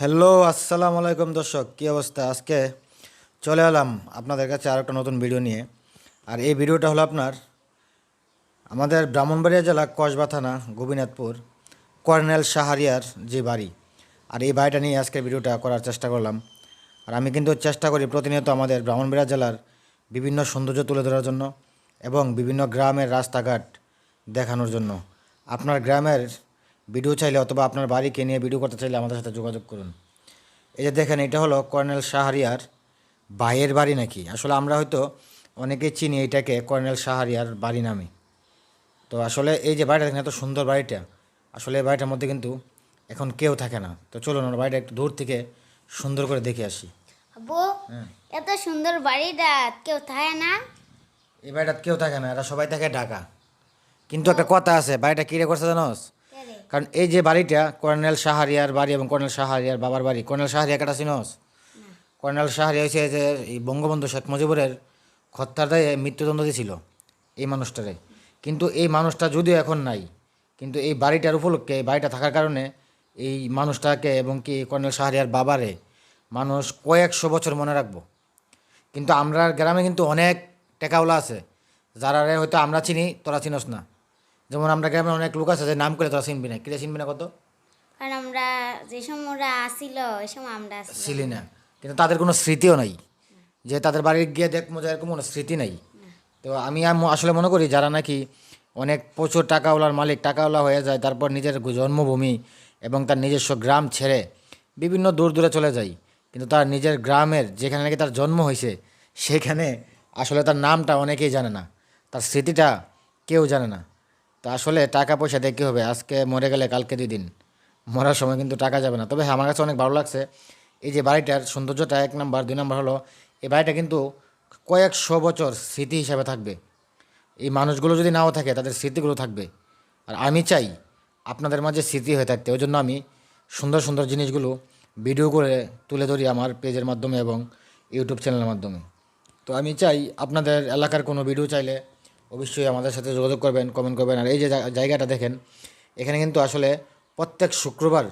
Hello, আসসালামু আলাইকুম দর্শক, কী অবস্থা? আজকে চলে এলাম আপনাদের কাছে আর একটা নতুন ভিডিও নিয়ে। আর এই ভিডিওটা হলো আপনার আমাদের ব্রাহ্মণবাড়িয়া জেলা কসবা থানা, গোপীনাথপুর, কর্নেল শাহারিয়ার যে বাড়ি। আর এই বাড়িটা নিয়ে আজকে ভিডিওটা করার চেষ্টা করলাম। আর আমি কিন্তু চেষ্টা করি প্রতিনিয়ত আমাদের ব্রাহ্মণবাড়িয়া জেলার বিভিন্ন সৌন্দর্য তুলে ধরার জন্য এবং বিভিন্ন গ্রামের রাস্তাঘাট দেখানোর জন্য। আপনার গ্রামের ভিডিও চাইলে অথবা আপনার বাড়িকে নিয়ে ভিডিও করতে চাইলে আমাদের সাথে যোগাযোগ করুন। এই যে দেখেন এটা হলো কর্নেল শাহরিয়ার ভাইয়ের বাড়ি নাকি? আসলে আমরা হয়তো অনেকেই চিনি এটাকে কর্নেল শাহরিয়ার বাড়ি নামে। তো আসলে এই যে বাড়িটা দেখেন এত সুন্দর বাড়িটা। আসলে এই বাড়িটার মধ্যে কিন্তু এখন কেউ থাকে না। তো চলুন ওর বাড়িটা একটু দূর থেকে সুন্দর করে দেখে আসি। আব্বু হ্যাঁ। এত সুন্দর বাড়িটা কেউ থাকে না? এই বাড়িটা কেউ থাকে না এরা সবাই থাকে ঢাকা। কিন্তু একটা কথা আছে বাড়িটা কিরে করছে জানোস? কে রে? কারণ এই যে বাড়িটা, কর্নেল শাহরিয়ার বাড়ি এবং কর্নেল শাহরিয়ার বাবার বাড়ি, কর্নেল শাহরিয়া কাটা চিনস কর্নেল শাহরিয়া হয়েছে যে এই বঙ্গবন্ধু শেখ মুজিবুরের হত্যার দায়ে মৃত্যুদণ্ড দিয়েছিল এই মানুষটারে। কিন্তু এই মানুষটা যদিও এখন নাই, কিন্তু এই বাড়িটার উপলক্ষে, এই বাড়িটা থাকার কারণে এই মানুষটাকে এবং কি কর্নেল শাহরিয়ার বাবারে মানুষ কয়েকশো বছর মনে রাখব। কিন্তু আমরা গ্রামে কিন্তু অনেক টেকাওলা আছে যারা হয়তো আমরা চিনি, তোরা চিনস না। যেমন আমরা গ্রামে অনেক লোক আছে যে নাম করে তোরা চিনবি না। কিরে চিনবি না কত? কারণ আমরা যে সময় ওরা আসিল ওই সময় আমরা ছিলি না। কিন্তু তাদের কোনো স্মৃতিও নাই। যে তাদের বাড়ি গিয়ে দেখব যে এরকম কোনো স্মৃতি নাই। তো আমি আম- আসলে মনে করি যারা নাকি অনেক প্রচুর টাকাওয়ালার মালিক টাকাওয়ালা হয়ে যায় তারপর নিজের জন্মভূমি এবং তার নিজস্ব গ্রাম ছেড়ে বিভিন্ন দূর দূরে চলে যায়। কিন্তু তার নিজের গ্রামের যেখানে নাকি তার জন্ম হয়েছে সেখানে আসলে তার নামটা অনেকেই জানে না। তার স্মৃতিটা কেউ জানে না। তো আসলে টাকা পয়সা দিয়ে কী হবে? আজকে মরে গেলে কালকে দুই দিন। মরার সময় কিন্তু টাকা যাবে না। তবে হ্যাঁ আমার কাছে অনেক ভালো লাগছে। এই যে বাড়িটার সৌন্দর্যটা এক নাম্বার, দুই নাম্বার হলো, এই বাড়িটা কিন্তু কয়েকশো বছর স্মৃতি হিসাবে থাকবে। এই মানুষগুলো যদি নাও থাকে, তাদের স্মৃতিগুলো থাকবে। আর আমি চাই আপনাদের মাঝে স্মৃতি হয়ে থাকতে। ওই জন্য আমি সুন্দর সুন্দর জিনিসগুলো ভিডিও করে তুলে ধরি আমার পেজের মাধ্যমে এবং ইউটিউব চ্যানেলের মাধ্যমে। তো আমি চাই আপনাদের এলাকার কোনো ভিডিও চাইলে অবশ্যই আমাদের সাথে যোগাযোগ করবেন কমেন্ট করবেন। আর এই যে জায়গাটা দেখেন এখানে কিন্তু আসলে প্রত্যেক শুক্রবার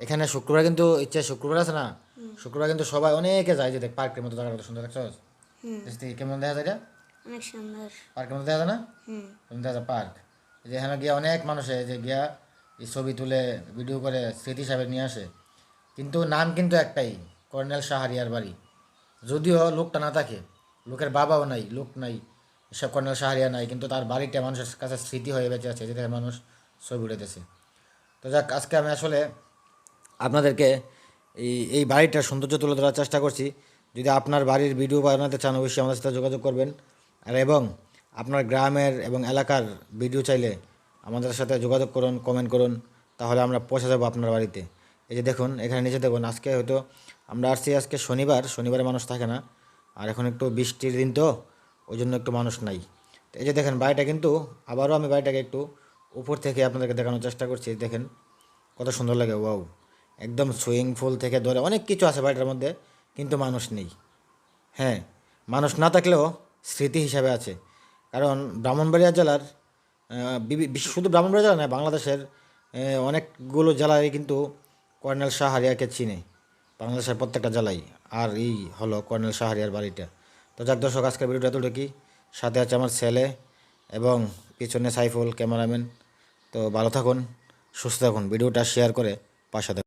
এখানে শুক্রবার কিন্তু ইচ্ছে শুক্রবার আছে না? শুক্রবার কিন্তু সবাই অনেকে যায় যে দেখ পার্কের মতো জায়গাটা সুন্দর দেখছ কেমন দেখা যায় অনেক সুন্দর। পার্কের মতো দেখা যায় না? কেমন দেখা যায়? পার্ক। এই যে এখানে গিয়ে অনেক মানুষে যে গিয়া এই ছবি তুলে ভিডিও করে স্মৃতি হিসাবে নিয়ে আসে। কিন্তু নাম কিন্তু একটাই কর্নেল শাহরিয়ার বাড়ি। যদিও লোকটা না থাকে লোকের বাবাও নাই লোক নাই। কর্নেল শাহরিয়া নাই, কিন্তু তার বাড়িটা মানুষের কাছে স্মৃতি হয়ে বেঁচে আছে যেটা মানুষ ছবি উঠেতেছে তো যাক, আজকে আমি আসলে আপনাদেরকে এই এই বাড়িটার সৌন্দর্য তুলে ধরার চেষ্টা করছি। যদি আপনার বাড়ির ভিডিও বানাতে চান, অবশ্যই আমাদের সাথে যোগাযোগ করবেন। আর এবং আপনার গ্রামের এবং এলাকার ভিডিও চাইলে আমাদের সাথে যোগাযোগ করুন কমেন্ট করুন, তাহলে আমরা পৌঁছে যাব আপনার বাড়িতে। এই যে দেখুন, এখানে নিচে দেখুন, আজকে হয়তো আমরা আসছি, আজকে শনিবার, শনিবারে মানুষ থাকে না। আর এখন একটু বৃষ্টির দিন তো ওই জন্য একটু মানুষ নাই। তো এই যে দেখেন বাড়িটা কিন্তু আবারও আমি বাড়িটাকে একটু উপর থেকে আপনাদেরকে দেখানোর চেষ্টা করছি দেখেন কত সুন্দর লাগে, ওয়াও। একদম সুইমিং পুল থেকে ধরে অনেক কিছু আছে বাড়িটার মধ্যে, কিন্তু মানুষ নেই। হ্যাঁ মানুষ না থাকলেও স্মৃতি হিসাবে আছে। কারণ ব্রাহ্মণবাড়িয়া জেলার শুধু ব্রাহ্মণবাড়িয়া জেলা নয়, বাংলাদেশের অনেকগুলো জেলায় কিন্তু কর্নেল শাহরিয়াকে চিনে। বাংলাদেশের প্রত্যেকটা জেলায়। আর এই হলো কর্নেল শাহরিয়ার বাড়িটা। তো যাক দর্শক আজকে ভিডিওটা এতটুকুই। সাথে আছে আমার ছেলে এবং পিছনে সাইফুল ক্যামেরাম্যান। তো ভালো থাকুন, সুস্থ থাকুন, ভিডিওটা শেয়ার করে পাশে